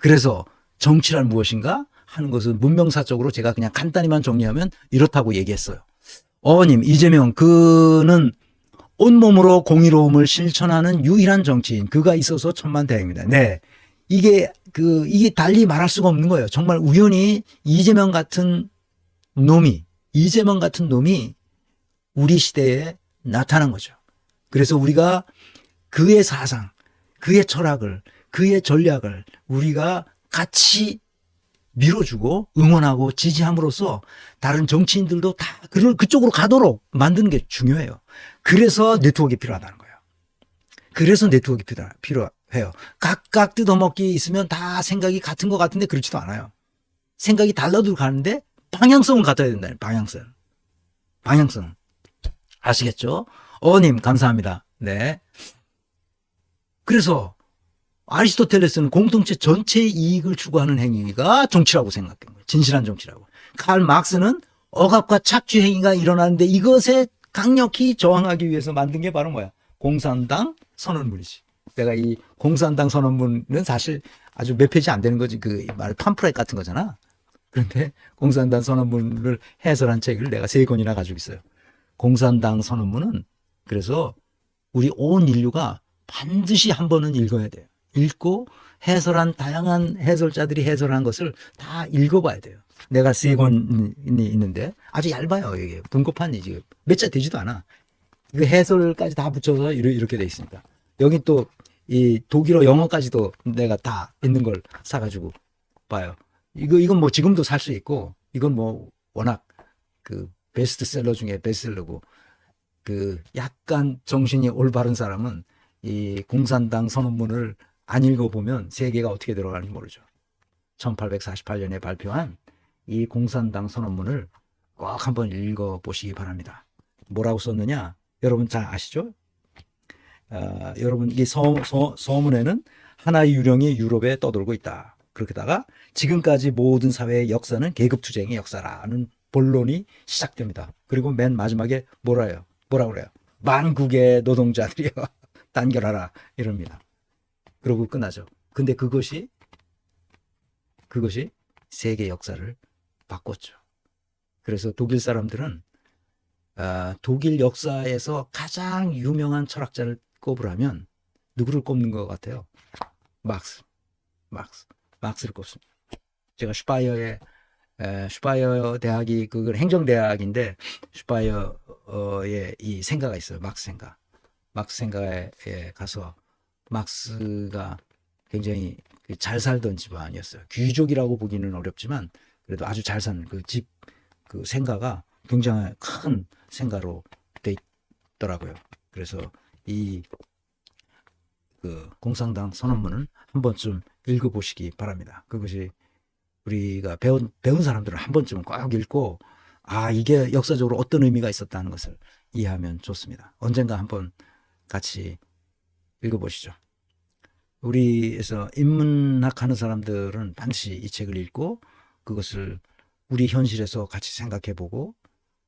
그래서 정치란 무엇인가 하는 것은 문명사적으로 제가 그냥 간단히만 정리하면 이렇다고 얘기했어요. 어님 이재명 그는 온몸으로 공의로움을 실천하는 유일한 정치인 그가 있어서 천만 다행입니다. 네. 이게 그 이게 달리 말할 수가 없는 거예요. 정말 우연히 이재명 같은 놈이 이재명 같은 놈이 우리 시대에 나타난 거죠. 그래서 우리가 그의 사상, 그의 철학을, 그의 전략을 우리가 같이 밀어주고 응원하고 지지함으로써 다른 정치인들도 다 그를 그쪽으로 가도록 만드는 게 중요해요. 그래서 네트워크가 필요하다는 거예요. 그래서 네트워크가 필요, 필요해요. 각각 뜯어먹기 있으면 다 생각이 같은 것 같은데 그렇지도 않아요. 생각이 달라도 가는데 방향성은 같아야 된다는 방향성. 방향성. 아시겠죠? 어님, 감사합니다. 네. 그래서 아리스토텔레스는 공동체 전체의 이익을 추구하는 행위가 정치라고 생각한 거예요. 진실한 정치라고. 칼 막스는 억압과 착취 행위가 일어나는데 이것에 강력히 저항하기 위해서 만든 게 바로 뭐야? 공산당 선언문이지. 내가 이 공산당 선언문은 사실 아주 몇 페이지 안 되는 거지. 그 말 팜프렛 같은 거잖아. 그런데 공산당 선언문을 해설한 책을 내가 세 권이나 가지고 있어요. 공산당 선언문은 그래서 우리 온 인류가 반드시 한 번은 읽어야 돼요. 읽고 해설한 다양한 해설자들이 해설한 것을 다 읽어봐야 돼요. 내가 세 권이 있는데 아주 얇아요. 이게 분고판이 지금 몇 자 되지도 않아. 그 해설까지 다 붙여서 이렇게 이렇게 돼 있습니다. 여기 또 이 독일어 영어까지도 내가 다 있는 걸 사가지고 봐요. 이거 이건 뭐 지금도 살 수 있고 이건 뭐 워낙 그 베스트셀러 중에 베스트셀러고 그 약간 정신이 올바른 사람은 이 공산당 선언문을 안 읽어보면 세계가 어떻게 들어가는지 모르죠. 1848년에 발표한 이 공산당 선언문을 꼭 한번 읽어보시기 바랍니다. 뭐라고 썼느냐? 여러분 잘 아시죠? 어, 여러분 이 서, 서, 서문에는 하나의 유령이 유럽에 떠돌고 있다. 그렇게다가 지금까지 모든 사회의 역사는 계급투쟁의 역사라는 본론이 시작됩니다. 그리고 맨 마지막에 뭐라요? 뭐라 그래요? 만국의 노동자들이여 단결하라 이럽니다. 그러고 끝나죠. 근데 그것이 그것이 세계 역사를 바꿨죠. 그래서 독일 사람들은 아, 독일 역사에서 가장 유명한 철학자를 꼽으라면 누구를 꼽는 것 같아요? 막스, 막스, 막스를 꼽습니다. 제가 슈파이어의 에, 슈파이어 대학이 그건 행정대학인데 슈파이어의 이 생가가 있어요. 막스 생가. 막스 생가에 가서 막스가 굉장히 그잘 살던 집안이었어요. 귀족이라고 보기는 어렵지만 그래도 아주 잘 사는 그집그 생가가 굉장히 큰 생가로 돼 있더라고요. 그래서 이 그 공산당 선언문은 한 번쯤 읽어보시기 바랍니다. 그것이 우리가 배운 배운 사람들은 한 번쯤은 꼭 읽고 아 이게 역사적으로 어떤 의미가 있었다는 것을 이해하면 좋습니다. 언젠가 한번 같이 읽어보시죠. 우리에서 인문학 하는 사람들은 반드시 이 책을 읽고 그것을 우리 현실에서 같이 생각해 보고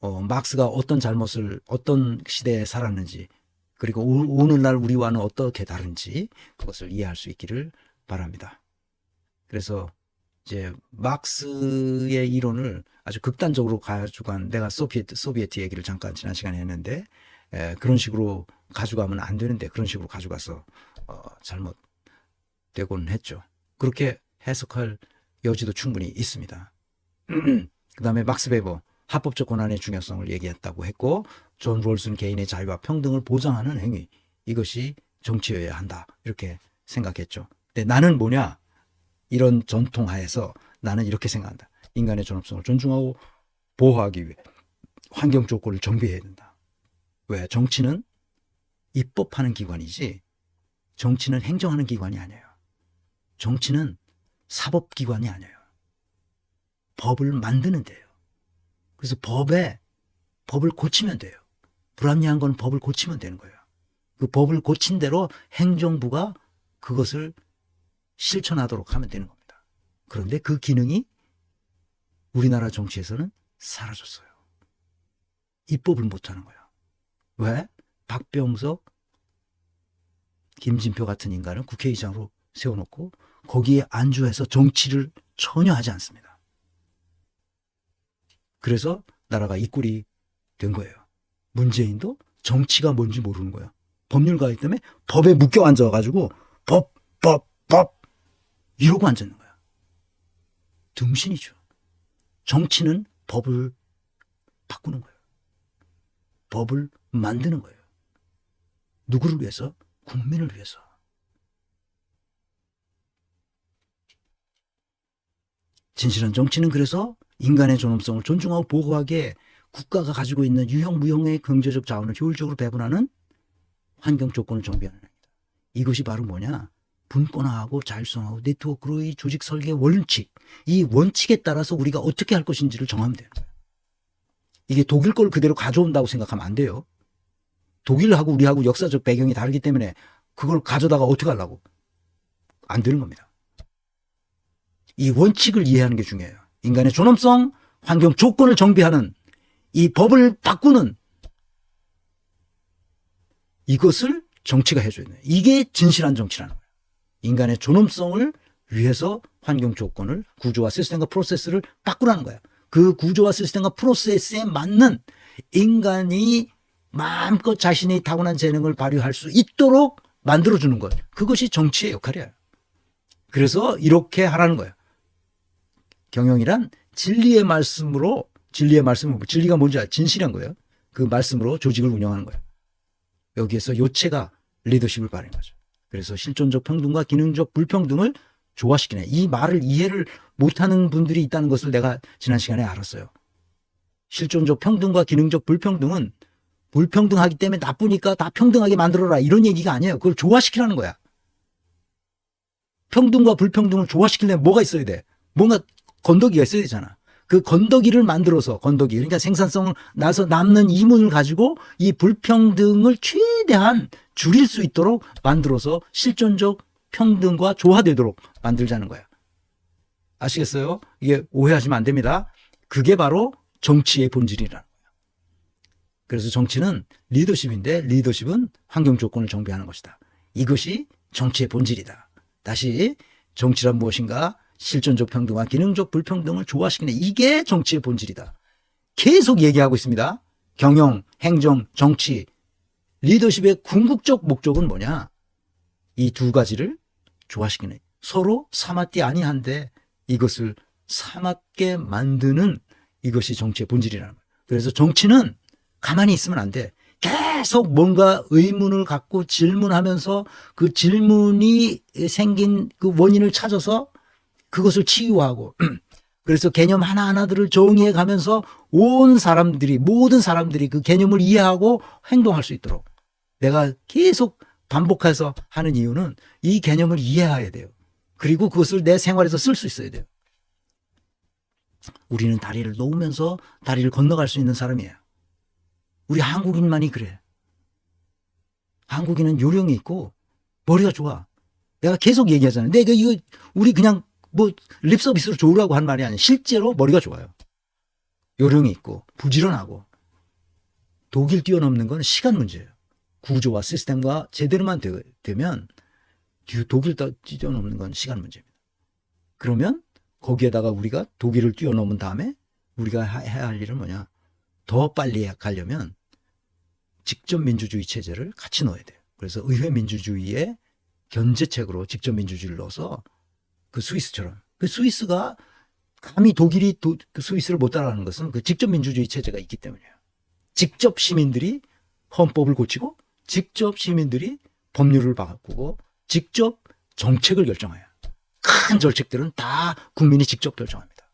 어, 막스가 어떤 잘못을 어떤 시대에 살았는지 그리고 오, 오늘날 우리와는 어떻게 다른지 그것을 이해할 수 있기를 바랍니다. 그래서 이제 막스의 이론을 아주 극단적으로 가져간 내가 소비에트 소비에트 얘기를 잠깐 지난 시간에 했는데 에, 그런 식으로 가져가면 안 되는데 그런 식으로 가져가서 어, 잘못 되곤 했죠. 그렇게 해석할 여지도 충분히 있습니다. 그 다음에 막스 베버 합법적 권한의 중요성을 얘기했다고 했고 존 롤슨 개인의 자유와 평등을 보장하는 행위 이것이 정치여야 한다 이렇게 생각했죠. 근데 나는 뭐냐 이런 전통 하에서 나는 이렇게 생각한다. 인간의 존엄성을 존중하고 보호하기 위해 환경 조건을 정비해야 된다. 왜 정치는 입법하는 기관이지 정치는 행정하는 기관이 아니에요. 정치는 사법기관이 아니에요. 법을 만드는 데요. 그래서 법에 법을 고치면 돼요. 불합리한 건 법을 고치면 되는 거예요. 그 법을 고친 대로 행정부가 그것을 실천하도록 하면 되는 겁니다. 그런데 그 기능이 우리나라 정치에서는 사라졌어요. 입법을 못하는 거예요. 왜? 박병석, 김진표 같은 인간을 국회의장으로 세워놓고 거기에 안주해서 정치를 전혀 하지 않습니다. 그래서 나라가 이 꼴이 된 거예요. 문재인도 정치가 뭔지 모르는 거예요. 법률가이기 때문에 법에 묶여 앉아가지고 법, 법, 법 이러고 앉아있는 거야. 등신이죠. 정치는 법을 바꾸는 거예요. 법을 만드는 거예요. 누구를 위해서? 국민을 위해서. 진실한 정치는 그래서 인간의 존엄성을 존중하고 보호하기에 국가가 가지고 있는 유형 무형의 경제적 자원을 효율적으로 배분하는 환경 조건을 정비하는 겁니다. 이것이 바로 뭐냐? 분권화하고 자율성하고 네트워크로의 조직 설계 원칙. 이 원칙에 따라서 우리가 어떻게 할 것인지를 정하면 되는 거예요. 이게 독일 걸 그대로 가져온다고 생각하면 안 돼요. 독일하고 우리하고 역사적 배경이 다르기 때문에 그걸 가져다가 어떻게 하려고? 안 되는 겁니다. 이 원칙을 이해하는 게 중요해요. 인간의 존엄성, 환경 조건을 정비하는 이 법을 바꾸는 이것을 정치가 해줘야 돼요. 이게 진실한 정치라는 거예요. 인간의 존엄성을 위해서 환경 조건을 구조와 시스템과 프로세스를 바꾸라는 거예요. 그 구조와 시스템과 프로세스에 맞는 인간이 마음껏 자신의 타고난 재능을 발휘할 수 있도록 만들어주는 것. 그것이 정치의 역할이에요. 그래서 이렇게 하라는 거예요. 경영이란 진리의 말씀으로 진리의 말씀은 뭐, 진리가 뭔지 알 진실한 거예요. 그 말씀으로 조직을 운영하는 거예요. 여기에서 요체가 리더십을 발휘하는 거죠. 그래서 실존적 평등과 기능적 불평등을 조화시키네. 이 말을 이해를 못하는 분들이 있다는 것을 내가 지난 시간에 알았어요. 실존적 평등과 기능적 불평등은 불평등하기 때문에 나쁘니까 다 평등하게 만들어라 이런 얘기가 아니에요. 그걸 조화시키라는 거야. 평등과 불평등을 조화시키려면 뭐가 있어야 돼? 뭔가 건더기가 있어야 되잖아. 그 건더기를 만들어서 건더기 그러니까 생산성을 나서 남는 이문을 가지고 이 불평등을 최대한 줄일 수 있도록 만들어서 실존적 평등과 조화되도록 만들자는 거야. 아시겠어요? 이게 오해하시면 안 됩니다. 그게 바로 정치의 거예요. 그래서 정치는 리더십인데 리더십은 환경 조건을 정비하는 것이다. 이것이 정치의 본질이다. 다시 정치란 무엇인가? 실존적 평등과 기능적 불평등을 조화시키는 이게 정치의 본질이다. 계속 얘기하고 있습니다. 경영, 행정, 정치, 리더십의 궁극적 목적은 뭐냐? 이 두 가지를 조화시키는 서로 사맞디 아니한데 이것을 사맞게 만드는 이것이 정치의 본질이라는 거예요. 그래서 정치는 가만히 있으면 안 돼. 계속 뭔가 의문을 갖고 질문하면서 그 질문이 생긴 그 원인을 찾아서 그것을 치유하고 그래서 개념 하나하나들을 정의해 가면서 온 사람들이 모든 사람들이 그 개념을 이해하고 행동할 수 있도록 내가 계속 반복해서 하는 이유는 이 개념을 이해해야 돼요. 그리고 그것을 내 생활에서 쓸 수 있어야 돼요. 우리는 다리를 놓으면서 다리를 건너갈 수 있는 사람이에요. 우리 한국인만이 그래. 한국인은 요령이 있고 머리가 좋아. 내가 계속 얘기하잖아요. 내가 이거 우리 그냥 뭐 립 서비스로 좋으라고 한 말이 아니야. 실제로 머리가 좋아요. 요령이 있고 부지런하고 독일 뛰어넘는 건 시간 문제예요. 구조와 시스템과 제대로만 되, 되면 독일 뛰어넘는 건 시간 문제입니다. 그러면 거기에다가 우리가 독일을 뛰어넘은 다음에 우리가 해야 할 일은 뭐냐? 더 빨리 가려면 직접 민주주의 체제를 같이 넣어야 돼요. 그래서 의회 민주주의의 견제책으로 직접 민주주의를 넣어서 그 스위스처럼 그 스위스가 감히 독일이 도, 그 스위스를 못 따라가는 것은 그 직접 민주주의 체제가 있기 때문이에요. 직접 시민들이 헌법을 고치고 직접 시민들이 법률을 바꾸고 직접 정책을 결정해요. 큰 정책들은 다 국민이 직접 결정합니다.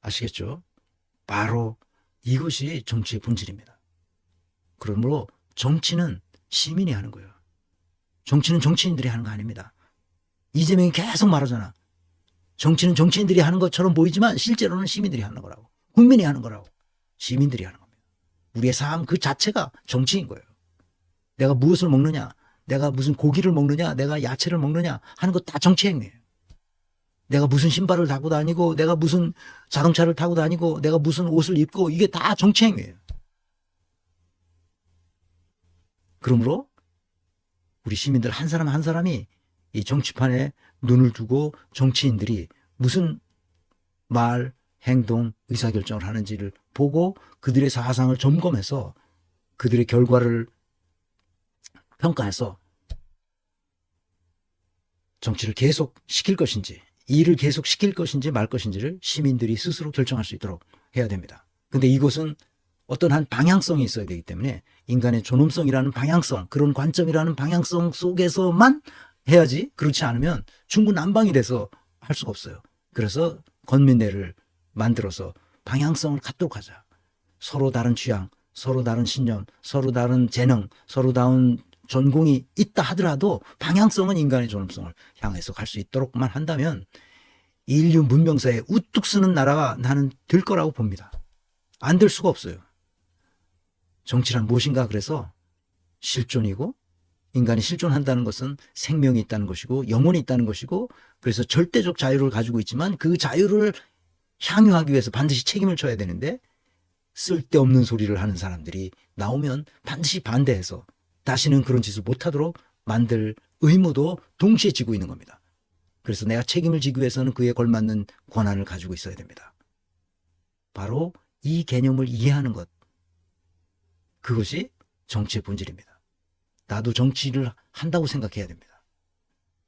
아시겠죠? 바로 이것이 정치의 본질입니다. 그러므로 정치는 시민이 하는 거예요. 정치는 정치인들이 하는 거 아닙니다. 이재명이 계속 말하잖아. 정치는 정치인들이 하는 것처럼 보이지만 실제로는 시민들이 하는 거라고. 국민이 하는 거라고. 시민들이 하는 겁니다. 우리의 삶 그 자체가 정치인 거예요. 내가 무엇을 먹느냐, 내가 무슨 고기를 먹느냐, 내가 야채를 먹느냐 하는 거다 정치 행위예요. 내가 무슨 신발을 타고 다니고, 내가 무슨 자동차를 타고 다니고, 내가 무슨 옷을 입고 이게 다 정치 행위예요. 그러므로 우리 시민들 한 사람 한 사람이 이 정치판에 눈을 두고 정치인들이 무슨 말, 행동, 의사결정을 하는지를 보고 그들의 사상을 점검해서 그들의 결과를 평가해서 정치를 계속 시킬 것인지 일을 계속 시킬 것인지 말 것인지를 시민들이 스스로 결정할 수 있도록 해야 됩니다. 근데 이것은 어떤 한 방향성이 있어야 되기 때문에 인간의 존엄성이라는 방향성, 그런 관점이라는 방향성 속에서만 해야지 그렇지 않으면 중구난방이 돼서 할 수가 없어요. 그래서 건민대를 만들어서 방향성을 갖도록 하자. 서로 다른 취향, 서로 다른 신념, 서로 다른 재능, 서로 다른 전공이 있다 하더라도 방향성은 인간의 존엄성을 향해서 갈 수 있도록만 한다면 인류 문명사에 우뚝 쓰는 나라가 나는 될 거라고 봅니다. 안 될 수가 없어요. 정치란 무엇인가 그래서 실존이고 인간이 실존한다는 것은 생명이 있다는 것이고 영혼이 있다는 것이고 그래서 절대적 자유를 가지고 있지만 그 자유를 향유하기 위해서 반드시 책임을 져야 되는데 쓸데없는 소리를 하는 사람들이 나오면 반드시 반대해서 다시는 그런 짓을 못하도록 만들 의무도 동시에 지고 있는 겁니다. 그래서 내가 책임을 지기 위해서는 그에 걸맞는 권한을 가지고 있어야 됩니다. 바로 이 개념을 이해하는 것. 그것이 정치의 본질입니다. 나도 정치를 한다고 생각해야 됩니다.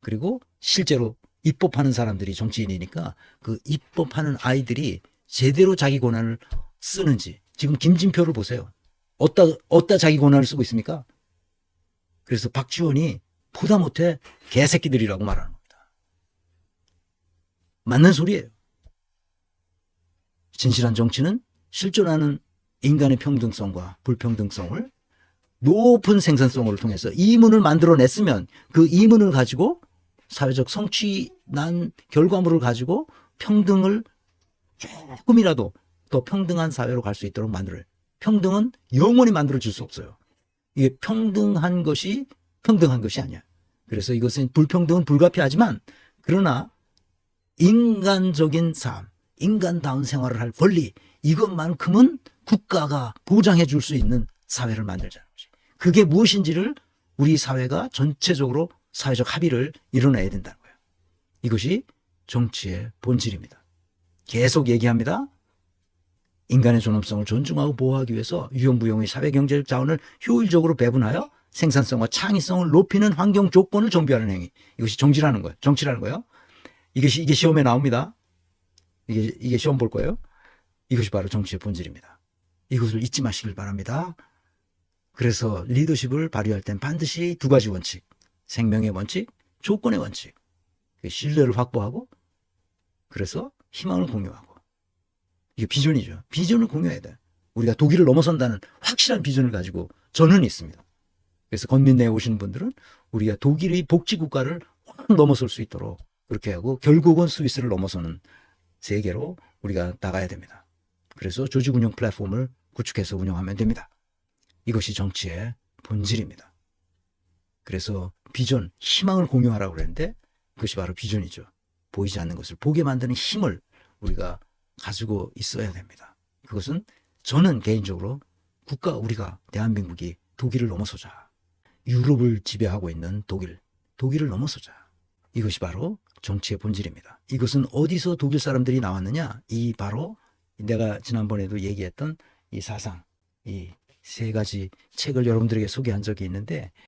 그리고 실제로 입법하는 사람들이 정치인이니까 그 입법하는 아이들이 제대로 자기 권한을 쓰는지 지금 김진표를 보세요. 어디다, 어디다 자기 권한을 쓰고 있습니까? 그래서 박지원이 보다 못해 개새끼들이라고 말하는 겁니다. 맞는 소리예요. 진실한 정치는 실존하는 인간의 평등성과 불평등성을 높은 생산성을 통해서 이문을 만들어냈으면 그 이문을 가지고 사회적 성취난 결과물을 가지고 평등을 조금이라도 더 평등한 사회로 갈 수 있도록 만들어요. 평등은 영원히 만들어질 수 없어요. 이게 평등한 것이 평등한 것이 아니야. 그래서 이것은 불평등은 불가피하지만 그러나 인간적인 삶, 인간다운 생활을 할 권리 이것만큼은 국가가 보장해 줄 수 있는 사회를 만들자는 거지. 그게 무엇인지를 우리 사회가 전체적으로 사회적 합의를 이뤄내야 된다는 거예요. 이것이 정치의 본질입니다. 계속 얘기합니다. 인간의 존엄성을 존중하고 보호하기 위해서 유형부용의 사회경제적 자원을 효율적으로 배분하여 생산성과 창의성을 높이는 환경 조건을 정비하는 행위. 이것이 정치라는 거예요. 정치라는 거예요. 이것이 이게 시험에 나옵니다. 이게 이게 시험 볼 거예요. 이것이 바로 정치의 본질입니다. 이것을 잊지 마시길 바랍니다. 그래서 리더십을 발휘할 땐 반드시 두 가지 원칙. 생명의 원칙, 조건의 원칙. 그 신뢰를 확보하고 그래서 희망을 공유하고 이게 비전이죠. 비전을 공유해야 돼. 우리가 독일을 넘어선다는 확실한 비전을 가지고 저는 있습니다. 그래서 건민대에 오시는 분들은 우리가 독일의 복지 국가를 확 넘어설 수 있도록 그렇게 하고 결국은 스위스를 넘어서는 세계로 우리가 나가야 됩니다. 그래서 조직 운영 플랫폼을 구축해서 운영하면 됩니다. 이것이 정치의 본질입니다. 그래서 비전, 희망을 공유하라고 그랬는데 그것이 바로 비전이죠. 보이지 않는 것을 보게 만드는 힘을 우리가 가지고 있어야 됩니다. 그것은 저는 개인적으로 국가 우리가 대한민국이 독일을 넘어서자. 유럽을 지배하고 있는 독일, 독일을 넘어서자. 이것이 바로 정치의 본질입니다. 이것은 어디서 독일 사람들이 나왔느냐? 이 바로 내가 지난번에도 얘기했던 이 사상, 이 세 가지 책을 여러분들에게 소개한 적이 있는데